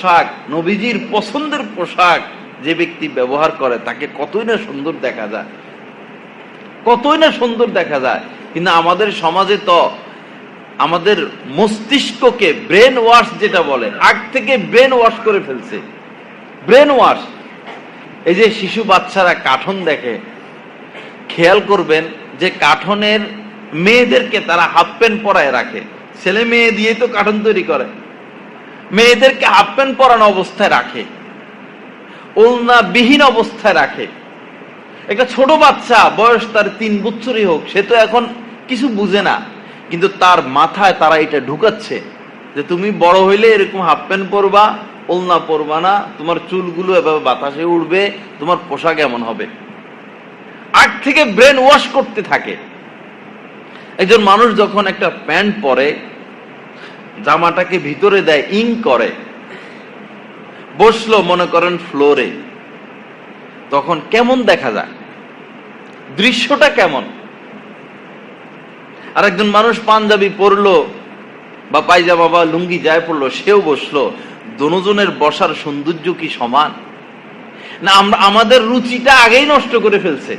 পোশাক, নবীজির পছন্দের পোশাক যে ব্যক্তি ব্যবহার করে, তাকে কতই না সুন্দর দেখা যায়। কতই না সুন্দর দেখা যায়। কিন্তু আমাদের সমাজে তো আমাদের মস্তিষ্ককে ব্রেন ওয়াশ যেটা বলে, আগ থেকে ব্রেন ওয়াশ করে ফেলছে। ব্রেন ওয়াশ এই যে শিশু বাচ্চারা কাঠন দেখে, খেয়াল করবেন যে কাঠনের মেয়েদেরকে তারা হাফ প্যান্ট পরায় রাখে। ছেলে মেয়ে দিয়ে তো কাঠন তৈরি করে। মেয়েদেরকে হাফ প্যান্ট পরানো অবস্থায় রাখে ওলনা বিহীন অবস্থায় রাখে। একটা ছোট বাচ্চা, বয়স তার তিন বছরই হোক, সে তো এখন কিছু বুঝে না, কিন্তু তার মাথায় তারা এটা ঢুকাচ্ছে যে তুমি বড় হইলে এরকম হাফ প্যান্ট পরবা, ওলনা পরবা না, তোমার চুলগুলো এভাবে বাতাসে উঠবে তোমার পোশাক এমন হবে। আগ থেকে ব্রেন ওয়াশ করতে থাকে। একজন মানুষ যখন একটা প্যান্ট পরে জামাটাকে ভিতরে দেয়, ইং করে। বসল, মনে করেন, ফ্লোরে। তখন কেমন দেখা যায়? দৃশ্যটা কেমন? আর একজন মানুষ পাঞ্জাবি পরলো বা পায়জামা বা লুঙ্গি যায় পড়ল সেও বসল দনোজনের বসার সৌন্দর্য কি সমান? না, আমরা, আমাদের রুচিটা আগেই নষ্ট করে ফেলছে।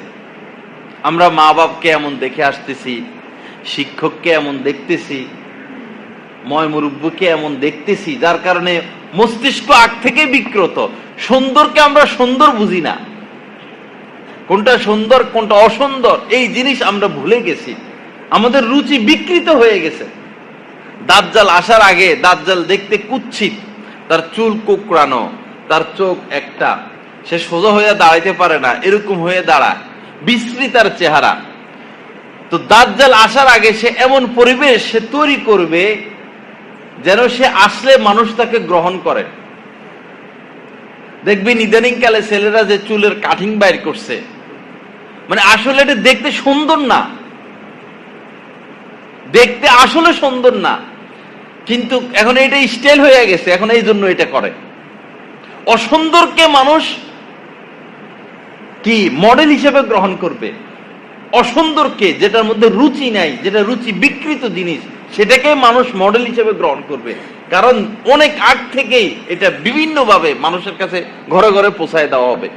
আমরা মা বাপকে এমন দেখে আসতেছি, শিক্ষককে এমন দেখতেছি ময় মুরব্বকে এমন দেখতেছি, যার কারণে মস্তিষ্ক আগ থেকে বিকৃত। সুন্দরকে আমরা সুন্দর বুঝি না। কোনটা সুন্দর, কোনটা অসুন্দর, এই জিনিস আমরা ভুলে গেছি। আমাদের রুচি বিকৃত হয়ে গেছে। দাজ্জাল আসার আগে দাজ্জাল দেখতে কুচ্ছিত তার চুল কুকড়ানো, তার চোখ একটা। সে সোজা হয়ে দাঁড়াইতে পারে না, এরকম হয়ে দাঁড়ায়। বিশ্রী তার চেহারা। তো দাজ্জাল আসার আগে সে এমন পরিবেশ সে তৈরি করবে যেন সে আসলে মানুষ তাকে গ্রহণ করে। দেখবি ইদানিং কালে ছেলেরা যে চুলের কাঠিং বাইর করছে মানে আসলে এটা দেখতে সুন্দর না। দেখতে আসলে সুন্দর না। কিন্তু এখন এটা স্টাইল হয়ে গেছে, এখন এই জন্য এটা করে। অসুন্দরকে মানুষ কি মডেল হিসেবে গ্রহণ করবে? অসুন্দরকে, যেটার মধ্যে রুচি নাই, যেটা রুচি বিকৃত জিনিস সেটাকে মানুষ মডেল হিসেবে গ্রহণ করবে। কারণ অনেক আগ থেকেই এটা বিভিন্নভাবে মানুষের কাছে ঘরে ঘরে পৌঁছায় দেওয়া হবে।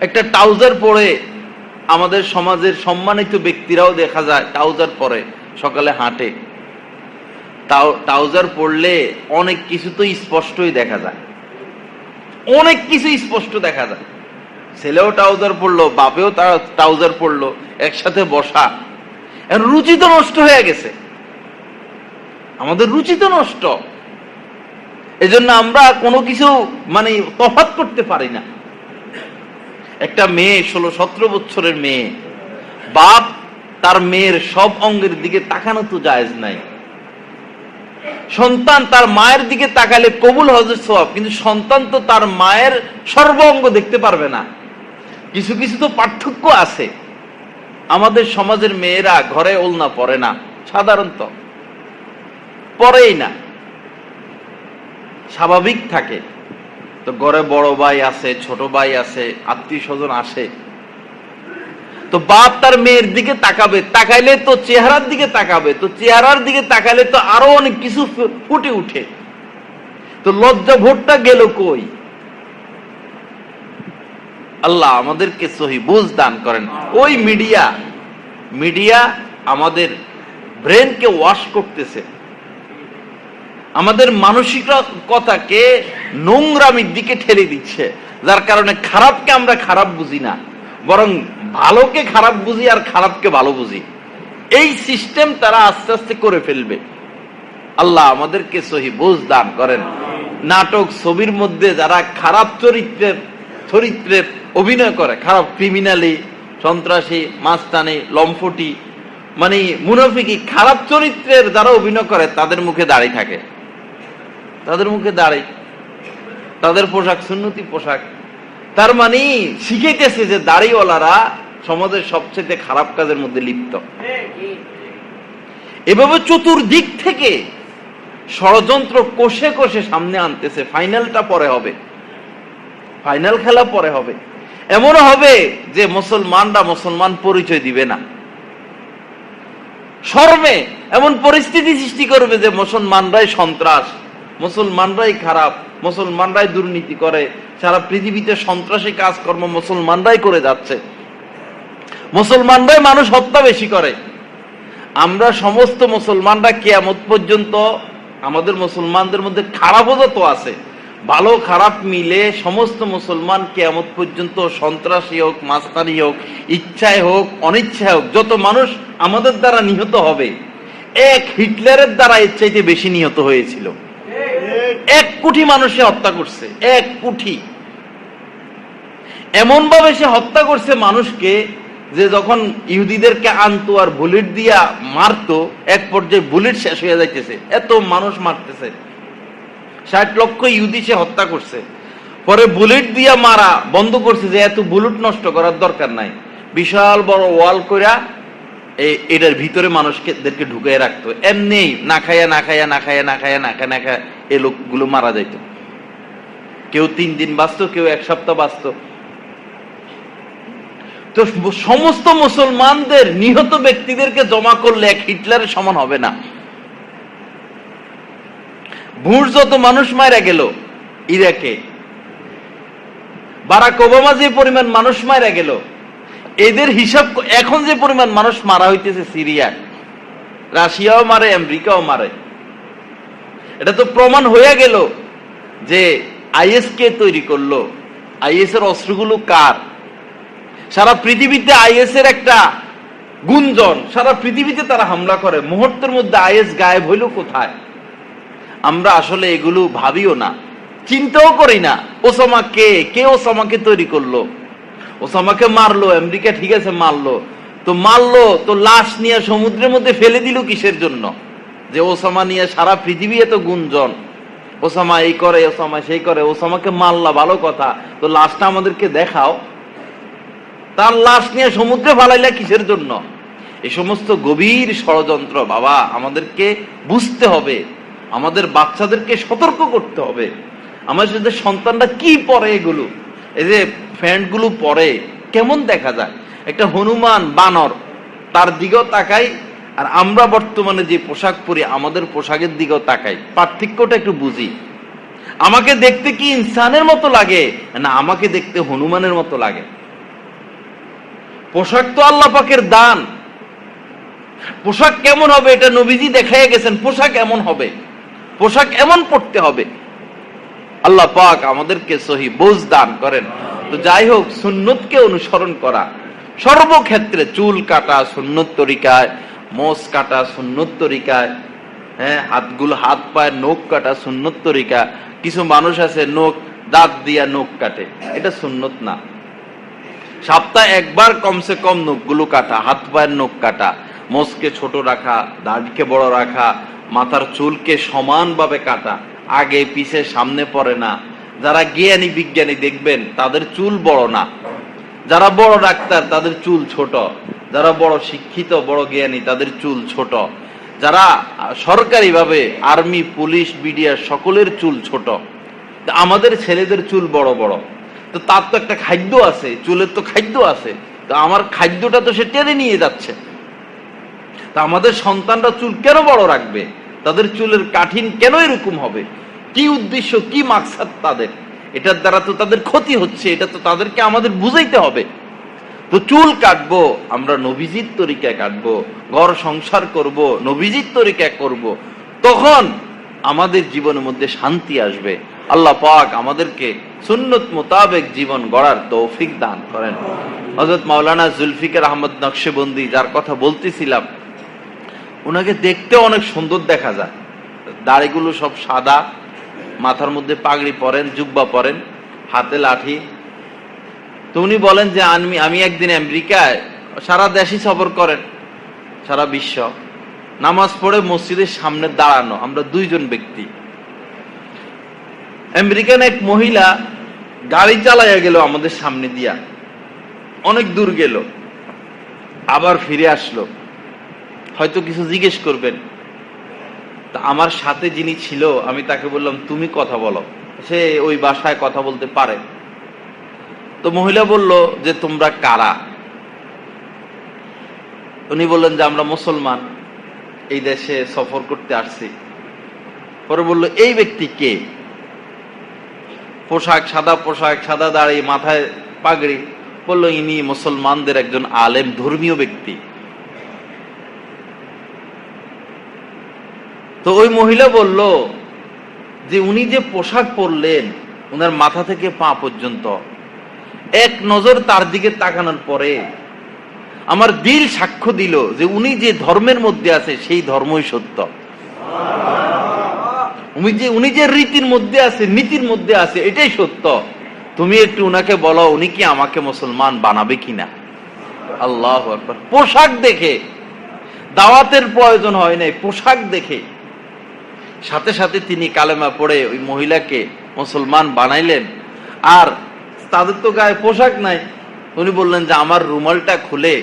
একটা ট্রাউজার পরে আমাদের সমাজের সম্মানিত ব্যক্তিরাও দেখা যায় ট্রাউজার পরে, সকালে হাঁটে। ট্রাউজার পরলে অনেক কিছু তো স্পষ্টই দেখা যায়। অনেক কিছু স্পষ্ট দেখা যায়। ছেলেও ট্রাউজার পরলো, বাপেও তারা ট্রাউজার পরলো, একসাথে বসা। রুচি তো নষ্ট হয়ে গেছে। আমাদের রুচি তো নষ্ট। এজন্য আমরা কোনো কিছু মানে তফাত করতে পারি না। একটা মেয়ে, ষোলো সতেরো বছরের মেয়ে, বাপ তার মেয়ের সব অঙ্গের দিকে তাকানো তো জায়েজ নাই। সন্তান তার মায়ের দিকে তাকালে কবুল হজের সব কিন্তু সন্তান তো তার মায়ের সর্ব অঙ্গ দেখতে পারবে না। কিছু কিছু তো পার্থক্য আছে। আমাদের সমাজের মেয়েরা ঘরে ওলনা পড়ে না, সাধারণত। পরেই না। স্বাভাবিক থাকে। তো ঘরে বড় ভাই আছে, ছোট ভাই আছে আত্মীয় স্বজন আসে। তো বাপ তার মেয়ের দিকে তাকাবে, তাকাইলে তো চেহারার দিকে তাকাবে, তো চেহারার দিকে তাকাইলে তো আরও অনেক কিছু ফুটে উঠে। তো লজ্জা ভোটটা গেল কই? আল্লাহ আমাদেরকে সহি বুঝ দান করেন। ওই মিডিয়া মিডিয়া আমাদের ব্রেনকে ওয়াশ করতেছে। আমাদের মানসিকতাকে নোংরামির দিকে ঠেলে দিচ্ছে। যার কারণে খারাপকে আমরা খারাপ বুঝি না, বরং ভালোকে খারাপ বুঝি আর খারাপকে ভালো বুঝি। এই সিস্টেম তারা আস্তে আস্তে করে ফেলবে। আল্লাহ আমাদেরকে সহি বুঝ দান করেন। নাটক ছবির মধ্যে যারা খারাপ চরিত্রের চরিত্রের অভিনয় করে, খারাপ ক্রিমিনালি সন্ত্রাসী, মাস্তানি, লম্ফটি মানে মুনাফিকি, খারাপ চরিত্রের যারা অভিনয় করে, তাদের মুখে দাঁড়িয়ে থাকে। তাদের মুখে দাঁড়াই। তাদের পোশাক সুন্নতি পোশাক। তার মানে শিখেতেছে যে দাড়িওয়ালারা সমাজের সবচেয়ে খারাপ কাজের মধ্যে লিপ্ত। এভাবে চতুর্দিক থেকে ষড়যন্ত্র কষে কষে সামনে আনতেছে। ফাইনালটা পরে হবে। ফাইনাল খেলা পরে হবে। এমন হবে যে মুসলমানরা মুসলমান পরিচয় দিবে না। শর্মে এমন পরিস্থিতি সৃষ্টি করবে যে মুসলমানরাই সন্ত্রাস। মুসলমানরাই খারাপ, মুসলমানরাই দুর্নীতি করে, সারা পৃথিবীতে সন্ত্রাসী কাজকর্ম মুসলমানরাই করে যাচ্ছে। মুসলমানরাই মানুষ হত্যা বেশি করে। আমরা সমস্ত মুসলমানরা কেয়ামত পর্যন্ত আমাদের মুসলমানদের মধ্যে খারাপও যত আছে, ভালো খারাপ মিলে সমস্ত মুসলমান কেয়ামত পর্যন্ত সন্ত্রাসী হোক, মাস্তানি হোক, ইচ্ছায় হোক, অনিচ্ছায় হোক, যত মানুষ আমাদের দ্বারা নিহত হবে, এক হিটলারের দ্বারা এর চাইতে বেশি নিহত হয়েছিল। এক কোটি মানুষে হত্যা করছে, এক কোটি। এমন ভাবে সে হত্যা করছে মানুষকে যে যখন ইহুদিদেরকে আনতো আর বুলেট দিয়া মারতো, এক পর্যায়ে বুলেট শেষ হয়ে যাইতেছে, এত মানুষ মারতেছে। ষাট লক্ষ ইহুদি সে হত্যা করছে। পরে বুলেট দিয়া মারা বন্ধ করছে যে এত বুলেট নষ্ট করার দরকার নাই। বিশাল বড় ওয়াল এই এটার ভিতরে মানুষকে ঢুকাই রাখতো। এমনি না খাইয়া না খাইয়া না খাইয়া না খাইয়া, না খায় না খায় এই লোকগুলো মারা যাইতো। কেউ তিন দিন বাঁচতো, কেউ এক সপ্তাহ বাঁচতো। তো সমস্ত মুসলমানদের, নিহত ব্যক্তিদেরকে জমা করলে এক হিটলারের সমান হবে না। ভুর যত মানুষ মারা গেল ইরাকে, বারাক ওবামা যে পরিমাণ মানুষ মারা গেল, এদের হিসাব এখন যে পরিমাণ মানুষ মারা হইতেছে সিরিয়ায়, রাশিয়াও মারে, আমেরিকাও মারে। এটা তো প্রমাণ হয়ে গেল যে আইএস কে তৈরি করল। আইএস এর অস্ত্রগুলো কার? সারা পৃথিবীতে আইএস এর একটা গুঞ্জন, সারা পৃথিবীতে তারা হামলা করে। মুহূর্তের মধ্যে আইএস গায়েব হইল কোথায়? আমরা আসলে এগুলো ভাবিও না, চিন্তাও করি না, ওসামা কে? কে ওসামাকে তৈরি করল? ওসামাকে মারলো, আমেরিকা ঠিক আছে মারলো। তো মারলো, তো লাশ নিয়ে সমুদ্রের মধ্যে ফেলে দিল কিসের জন্য? যে ওসামা নিয়ে সারা পৃথিবী এত গুঞ্জন, ওসামা এই করে, ওসামা সেই করে, ওসামাকে মারলা ভালো কথা। তো লাশটা আমাদেরকে দেখাও। তার লাশ নিয়ে সমুদ্রে ফালাইলা কিসের জন্য? এই সমস্ত গভীর ষড়যন্ত্র, বাবা, আমাদেরকে বুঝতে হবে। আমাদের বাচ্চাদেরকে সতর্ক করতে হবে। আমাদের সাথে সন্তানরা কি পরে এগুলো? এই যে প্যান্টগুলো পরে, কেমন দেখা যায়? একটা হনুমান বানর, তার দিকেও তাকাই আর আমরা বর্তমানে যে পোশাক পরি, আমাদের পোশাকের দিকেও তাকাই। পার্থক্যটা একটু বুঝি। আমাকে দেখতে কি ইনসানের মতো লাগে, না আমাকে দেখতে হনুমানের মতো লাগে? পোশাক তো আল্লাহ পাকের দান। পোশাক কেমন হবে এটা নবীজি দেখাই গেছেন, পোশাক এমন হবে। পোশাক এমন পড়তে হবে। আল্লাহ পাক আমাদেরকে সহি বোঝ দান করেন। তো যাই হোক, সুন্নতকে অনুসরণ করা। সর্বক্ষেত্রে চুল কাটা, সুন্নত তরিকায় মোষ কাটা সুন্নত হ্যাঁ হাতগুলো, হাত পায়ের নখ কাটা সুন্নত কিছু মানুষ আছে নখ, দাঁত দিয়া নখ কাটে। এটা সুন্নত না। সপ্তাহে একবার কমসে কম নখগুলো কাটা, হাত পায়ের নখ কাটা। মোষকে ছোট রাখা দাড়িকে বড় রাখা, মাথার চুলকে সমানভাবে কাটা। আগে পিছে, সামনে পড়ে না। যারা জ্ঞানী বিজ্ঞানী দেখবেন, তাদের চুল বড় না। যারা বড় ডাক্তার, তাদের চুল ছোট। যারা বড় শিক্ষিত, বড় জ্ঞানী, তাদের চুল ছোট। যারা সরকারিভাবে আর্মি, পুলিশ, বিডিআর সকলের চুল ছোট। আমাদের ছেলেদের চুল বড় বড়। তো তার তো একটা খাদ্য আছে, চুলের তো খাদ্য আছে। তো আমার খাদ্যটা তো সে টেনে নিয়ে যাচ্ছে। তা আমাদের সন্তানরা চুল কেন বড় রাখবে? তাদের চুলের কাঠিন কেন এরকম হবে? কি উদ্দেশ্য, কি মাকসাদ তাদের? এটার দ্বারা তো তাদের ক্ষতি হচ্ছে, এটা তো তাদেরকে আমাদের বুঝাইতে হবে। তো চুল কাটবো, আমরা নবীজির তরিকায় কাটবো, ঘর সংসার করব, নবীজির তরিকায় করব, তখন আমাদের জীবনের মধ্যে শান্তি আসবে। আল্লাহ পাক আমাদেরকে সুন্নত মোতাবেক জীবন গড়ার তৌফিক দান করেন। হজরত মাওলানা জুলফিকার আহমদ নকশেবন্দি, যার কথা বলতেছিলাম ওনাকে দেখতে অনেক সুন্দর দেখা যায়। দাড়িগুলো সব সাদা, মাথার মধ্যে পাগড়ি পরেন, জুব্বা পরেন, হাতে লাঠি তো উনি বলেন যে আমি আমি একদিন আমেরিকায় সারা দেশই সফর করেন, সারা বিশ্ব। নামাজ পড়ে মসজিদের সামনে দাঁড়ানো, আমরা দুইজন ব্যক্তি। আমেরিকান এক মহিলা গাড়ি চালাইয়া গেল আমাদের সামনে দিয়া। অনেক দূর গেল। আবার ফিরে আসলো। হয়তো কিছু জিজ্ঞেস করবেন। তা আমার সাথে যিনি ছিল, আমি তাকে বললাম, তুমি কথা বলো। সে ওই বাসায় কথা বলতে পারে। তো মহিলা বলল যে, তোমরা কারা? উনি বললেন যে, আমরা মুসলমান, এই দেশে সফর করতে আসছি। পরে বলল, এই ব্যক্তি কে? পোশাক সাদা পোশাক সাদা, দাড়ি, মাথায় পাগড়ি। বলল, ইনি মুসলমানদের একজন আলেম, ধর্মীয় ব্যক্তি। তো ওই মহিলা বলল যে, উনি যে পোশাক পরলেন ওনার মাথা থেকে পা পর্যন্ত এক নজর তার দিকে তাকানোর পরে আমার দিল সাক্ষ্য দিল যে উনি যে ধর্মের মধ্যে আছে, সেই ধর্মই সত্য। উনি যে উনি যে রীতির মধ্যে আছে, নীতির মধ্যে আছে, এটাই সত্য। তুমি একটু উনাকে বলো, উনি কি আমাকে মুসলমান বানাবে কিনা? আল্লাহ পোশাক দেখে। দাওয়াতের প্রয়োজন হয় নাই, পোশাক দেখে। সাথে সাথে তিনি কালেমা পড়ে ওই মহিলাকে মুসলমান বানাইলেন। আর তাদের তো গায়ে পোশাক নাই। উনি বললেন যে, আমার রুমালটা খুলে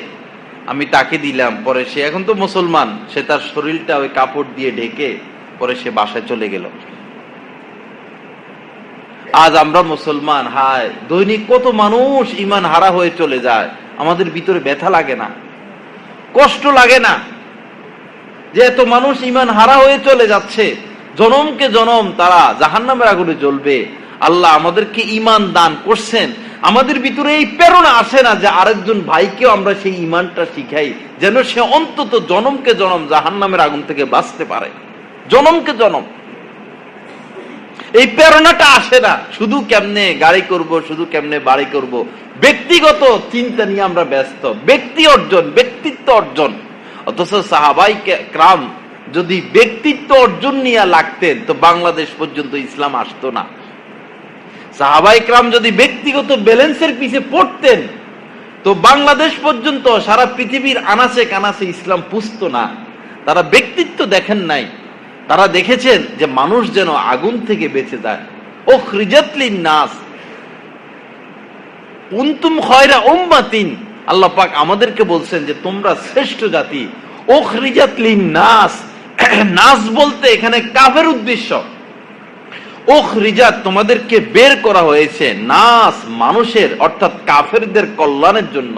আমি তাকে দিলাম, পরে সে এখন তো মুসলমান, সে তার শরীরটা ওই কাপড় দিয়ে ঢেকে পরে সে বাসায় চলে গেল। আজ আমরা মুসলমান, হায়, দৈনিক কত মানুষ ইমান হারা হয়ে চলে যায়, আমাদের ভিতরে ব্যথা লাগে না, কষ্ট লাগে না। যে এত মানুষ ইমান হারা হয়ে চলে যাচ্ছে, জনমকে জনম তারা জাহান্নামের আগুনে জ্বলবে আল্লাহ আমাদেরকে ইমান দান করছেন। আমাদের ভিতরে এই প্রেরণা আসে না যে আরেকজন ভাইকেও আমরা সেই ইমানটা শিখাই, যেন সে অন্তত জনমকে জনম জাহান্নামের আগুন থেকে বাঁচতে পারে। জনমকে জনম। এই প্রেরণাটা আসে না, শুধু কেমনে গাড়ি করব, শুধু কেমনে বাড়ি করব। ব্যক্তিগত চিন্তা নিয়ে আমরা ব্যস্ত, ব্যক্তি অর্জন, ব্যক্তিত্ব অর্জন। অথচ সাহাবাই ক্রাম যদি ব্যক্তিত্ব অর্জন নিয়ে লাগতেন, তো বাংলাদেশ পর্যন্ত ইসলাম আসতো না। সাহাবাই ক্রাম যদি ব্যক্তিগত ব্যালেন্সের পিছে পড়তেন, তো বাংলাদেশ পর্যন্ত সারা পৃথিবীর আনাচে কানাচে ইসলাম পুষত না। তারা ব্যক্তিত্ব দেখেন নাই। তারা দেখেছেন যে মানুষ যেন আগুন থেকে বেঁচে যায়। ও খ্রিজাতলিন নাস উন্তুম খয়রা উম্মাতিন। আল্লাহ পাক আমাদেরকে বলছেন যে তোমরা শ্রেষ্ঠ জাতি। ও খ্রিজাতলিন নাস নাস বলতে এখানে কাফের উদ্দেশ্য। ও খ্রিজাত তোমাদেরকে বের করা হয়েছে নাস, মানুষের, অর্থাৎ কাফেরদের কল্যাণের জন্য।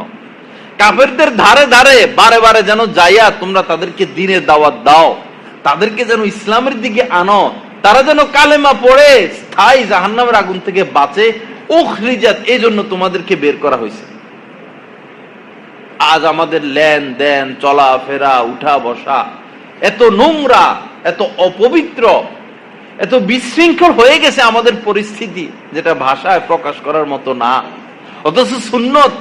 কাফেরদের ধারে ধারে, বারে বারে যেন যাইয়া তোমরা তাদেরকে দিনের দাওয়াত দাও। তাদেরকে যেন ইসলামের দিকে আনো। তারা যেন কালেমা পড়ে, স্থায়ী জাহান্নামের আগুন থেকে বাঁচে। ও খ্রিজাত এই জন্য তোমাদেরকে বের করা হয়েছে। আজ আমাদের লেন দেন চলা ফেরা উঠা বসা, এত নোংরা, এত অপবিত্র এত বিশৃঙ্খল হয়ে গেছে আমাদের পরিস্থিতি যেটা ভাষায় প্রকাশ করার মতো না। অথচ সুন্নত